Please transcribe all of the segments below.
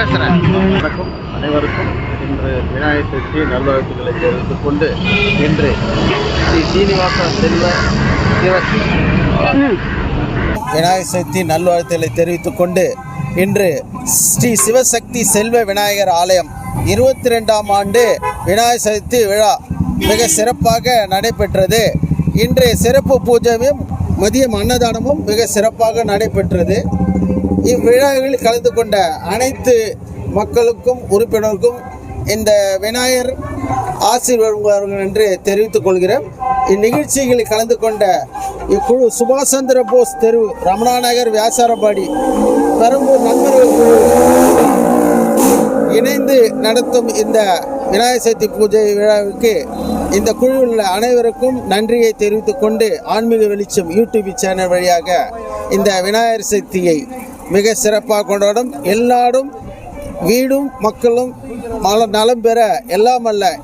பேசுகிறேன் அனைவருக்கும் இன்று விநாயகர் சதுர்த்தி நல்வாழ்த்துக்களை தெரிவித்து கொண்டு இன்று ஸ்ரீ சீனிவாச செல்வ விநாயகர் சதுர்த்தி நல்வாழ்த்துக்களை தெரிவித்துக் கொண்டு இன்று ஸ்ரீ சிவசக்தி செல்வ விநாயகர் ஆலயம் இருபத்தி ரெண்டாம் ஆண்டு விநாயகர் சதுர்த்தி விழா மிக சிறப்பாக நடைபெற்றது. இன்று சிறப்பு பூஜையும் மதியம் அன்னதானமும் மிக சிறப்பாக நடைபெற்றது. இவ்விழாவில் கலந்து கொண்ட அனைத்து மக்களுக்கும் உறுப்பினருக்கும் இந்த விநாயகர் ஆசீர்வாதம் என்று தெரிவித்துக் கொள்கிறேன். இந்நிகழ்ச்சிகளில் கலந்து கொண்ட இக்குழு சுபாஷ் சந்திர போஸ் தெரு ரமணா நகர் வியாசாரபாடி பெரம்பூர் நண்பர்கள் குழு இணைந்து நடத்தும் இந்த விநாயகர் சதுர்த்தி பூஜை விழாவுக்கு இந்த குழுவில் உள்ள அனைவருக்கும் நன்றியை தெரிவித்துக் கொண்டு ஆன்மீக வெளிச்சம் யூடியூப் சேனல் வழியாக இந்த விநாயகர் சதுர்த்தியை மிக சிறப்பாக கொண்டாடும். எல்லாரும் வீடும் மக்களும் மல நலம் பெற எல்லாம் அல்ல.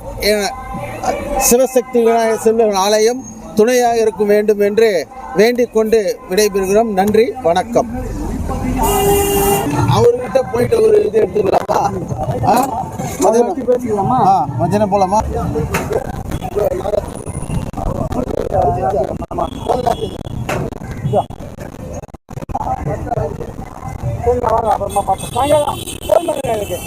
சிவசக்தி விநாயகர் செல்வன் ஆலயம் துணையாக இருக்க வேண்டும் என்று வேண்டிக் கொண்டு விடைபெறுகிறோம். நன்றி வணக்கம். அவர்கிட்ட போயிட்டு ஒரு இது எடுத்துக்கலாமா? ஆ? ஆ மதியானம் அப்புறமா பார்த்தோம் சாயங்காலம். ஃபோன் பண்ணுங்க எனக்கு.